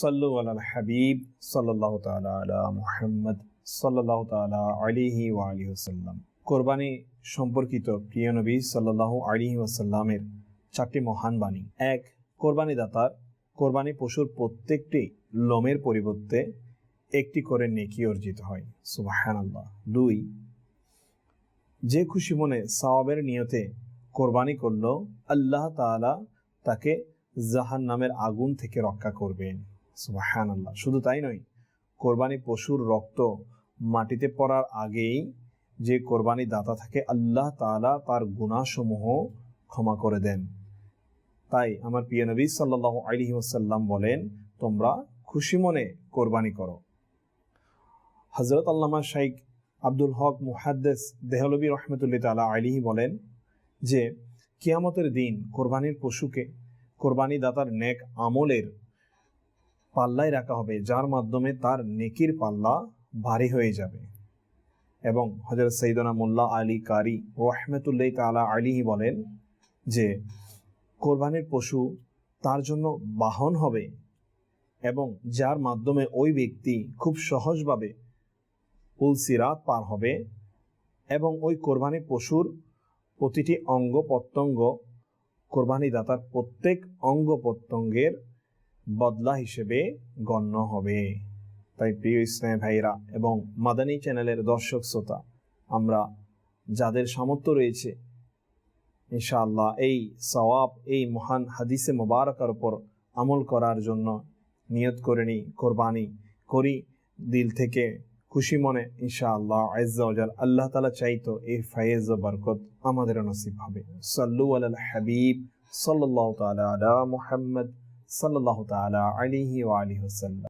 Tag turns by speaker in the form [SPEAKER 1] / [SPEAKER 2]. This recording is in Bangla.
[SPEAKER 1] সাল্লু আল হাবিব সাল্লাহ তালা আলা মুহাম্মদ সাল্লাহ তালা আলিহি ওয়া আলিহি ওসাল্লাম কোরবানি সম্পর্কিত প্রিয় নবী সাল্লাহ আলিহি ওয়াসাল্লামের চারটি মহান বাণী। এক কোরবানি দাতার কোরবানি পশুর প্রত্যেকটি লোমের পরিবর্তে একটি করে নেকি অর্জিত হয়। সুবাহান আল্লাহ দুই, যে খুশি মনে সওয়াবের নিয়তে কোরবানি করল আল্লাহ তাআলা তাকে জাহান নামের আগুন থেকে রক্ষা করবেন। সুবাহান আল্লাহ শুধু তাই নয়, কোরবানি পশুর রক্ত মাটিতে পড়ার আগেই যে কোরবানি দাতা থাকে, আল্লাহ তাআলা তার গুণাসমূহ ক্ষমা করে দেন। তাই আমার প্রিয় নবী সাল্লাহ আলহি ওসাল্লাম বলেন, তোমরা খুশি মনে কোরবানি করো। হজরত আল্লামা শাইক আব্দুল হক মুহাদ্দেস দেহলবী রহমতুল্লি তালা আলিহি বলেন যে, কিয়ামতের দিন কোরবানির পশুকে কোরবানি দাতার নেক আমলের পাল্লায় রাখা হবে, যার মাধ্যমে তার নেকির পাল্লা ভারী হয়ে যাবে। এবং হজরত সৈদনা মোল্লা আলী কারি রহমতুল্লাহ তালা আলিহি বলেন যে, কোরবানির পশু তার জন্য বাহন হবে এবং যার মাধ্যমে ওই ব্যক্তি খুব সহজভাবে পুলসিরাত পার হবে এবং ওই কোরবানি পশুর প্রতিটি অঙ্গ প্রত্যঙ্গ কোরবানি দাতার প্রত্যেক অঙ্গ প্রত্যঙ্গের বদলা হিসেবে গণ্য হবে। তাই প্রিয় ইসলাম ভাইরা এবং মাদানী চ্যানেলের দর্শক শ্রোতা, আমরা যাদের সামর্থ্য রয়েছে, ইনশাআল্লাহ এই সওয়াব, এই মহান হাদিসে মোবারকার উপর আমল করার জন্য নিয়ত করে নিই, কোরবানি করি, দিল থেকে খুশি মনে ইনশাআল্লাহ আজ্জাওয়াজাল আল্লাহ তালা চাইতো এই ফায়েজ বরকত আমাদের নসিব হবে। সাল্লু আল হাবিব সাল্লাহ তালা আলা মুহাম্মদ সাল্লাহ তালা আলিহি ওয়া আলিহি ওসাল্লাম